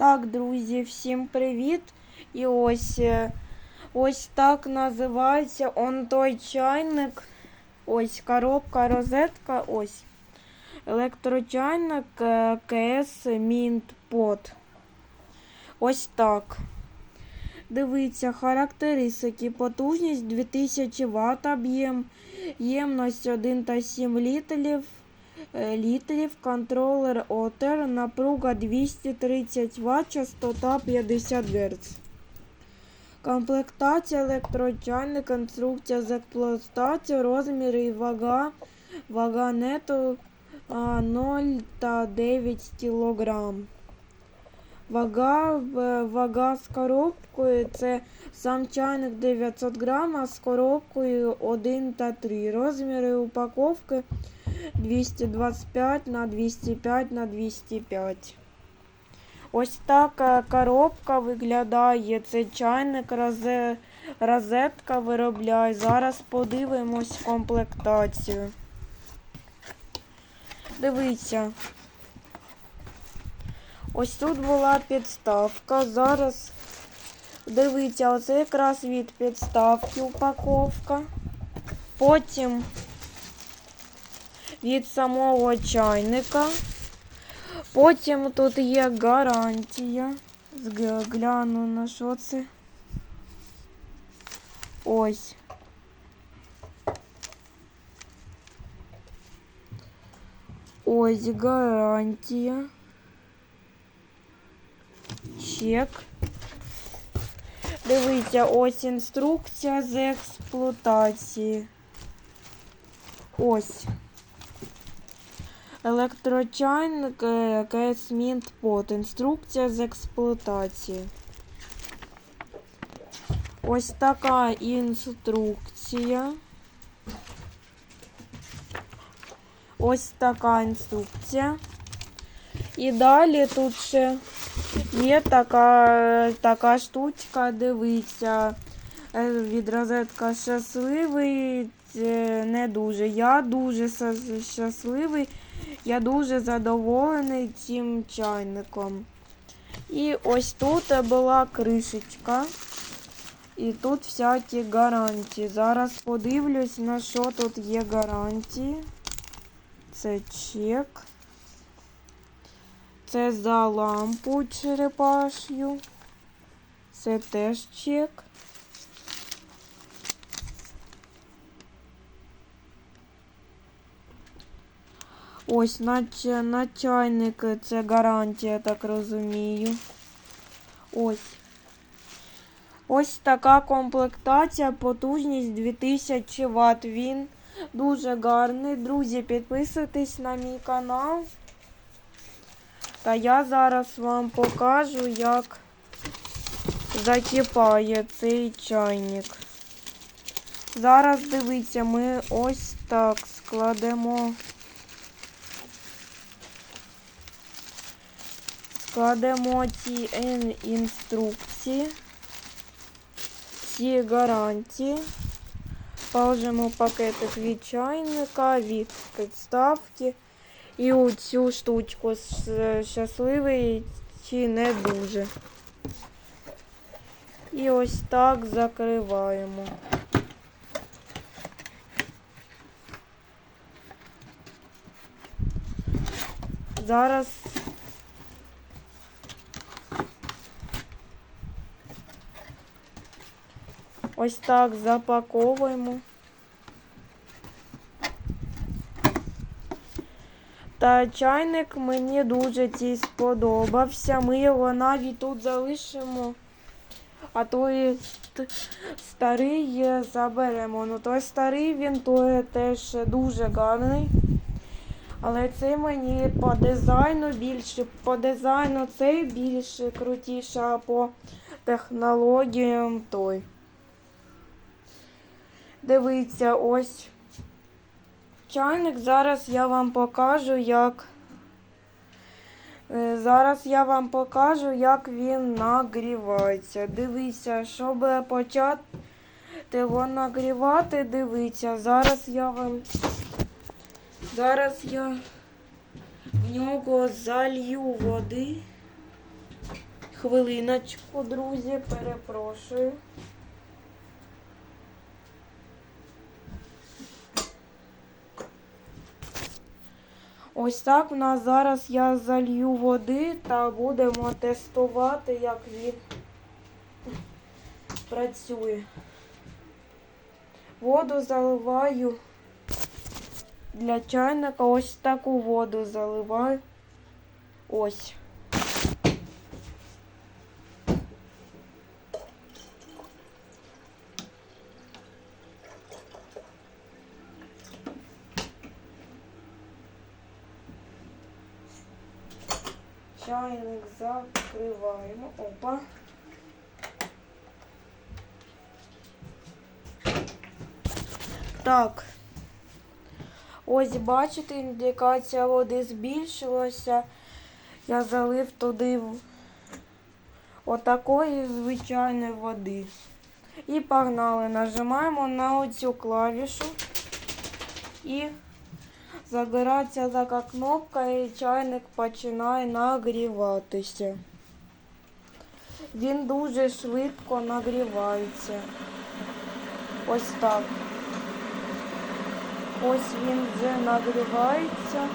Так, друзі, всім привіт! І ось е, ось так називається он той чайник. Ось коробка, розетка, ось. Електрочайник е, КС Pot. Ось так. Дивіться, характеристики. Потужність 2000 Вт об'єм, ємність 1,7 літрів, літрів, контролер ОТР, напруга 230 Вт, частота 50 Гц. Комплектація електротягник, конструкція з експлуатацією, розміри і вага, вага нету 0 та 9 кг. Вага, вага з коробкою це сам чайник 900 грам, а з коробкою 1 та 3. Розміри упаковки 225 на 205 на 205. Ось так е, коробка виглядає. Це чайник, розе- розетка виробляє. Зараз подивимось комплектацію. Дивіться. Ось тут була підставка. Зараз дивіться, оце якраз від підставки упаковка. Потім від самого чайника. Потім тут є гарантія. Гляну на що це. Ось. Ось гарантія. Чек. Дивіться, ось інструкція з експлуатації. Ось. Електрочайник е, КС Mint Інструкція з експлуатації. Ось така інструкція. Ось така інструкція. І далі тут ще є така, така штучка, дивіться. Е, Від розетка щасливий, не дуже. Я дуже щасливий, я дуже задоволений цим чайником. І ось тут була кришечка. І тут всякі гарантії. Зараз подивлюсь, на що тут є гарантії. Це чек. Це за лампу черепашю. Це теж чек. Ось на, на чайник це гарантія, так розумію. Ось. Ось така комплектація, потужність 2000 Вт. Він дуже гарний. Друзі, підписуйтесь на мій канал. Та я зараз вам покажу, як закипає цей чайник. Зараз дивіться, ми ось так складемо. Складемо ці інструкції, ці гарантії. Положимо пакетик від чайника, від підставки. І оцю штучку щасливий чи не дуже. І ось так закриваємо. Зараз ось так запаковуємо. Та чайник мені дуже цей сподобався. Ми його навіть тут залишимо. А той старий заберемо. Ну той старий він той теж дуже гарний. Але цей мені по дизайну більше, по дизайну цей більше крутіше, а по технологіям той. Дивіться, ось чайник. Зараз я вам покажу, як. Е, Зараз я вам покажу, як він нагрівається. Дивіться, щоб почати його нагрівати, дивіться. Зараз я вам. Зараз я в нього залью води. Хвилиночку, друзі, перепрошую. Ось так в нас зараз я залью води та будемо тестувати, як він працює. Воду заливаю для чайника. Ось таку воду заливаю. Ось. Чайник закриваємо. Опа. Так. Ось бачите, індикація води збільшилася. Я залив туди отакої звичайної води. І погнали. Нажимаємо на оцю клавішу і загорається така кнопка і чайник починає нагріватися. Він дуже швидко нагрівається. Ось так. Ось він вже нагрівається.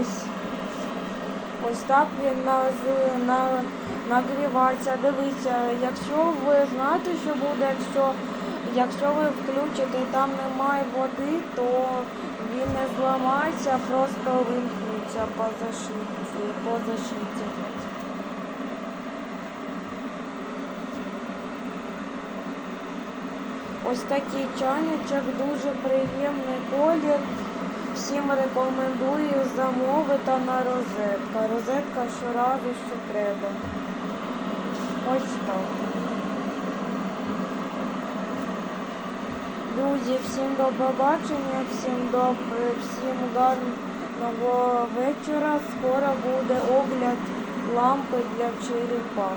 Ось. Ось так він на, на, нагрівається. Дивіться, якщо ви знаєте, що буде, якщо, якщо ви включите і там немає води, то він не зламається, просто вимкнеться по защитці. По защитці. Ось такий чайничок, дуже приємний колір. Всім рекомендую замовити на розетка. Розетка щоразу, що треба. Ось так. Друзі, всім до побачення, всім добре, всім гарного вечора. Скоро буде огляд лампи для черепах.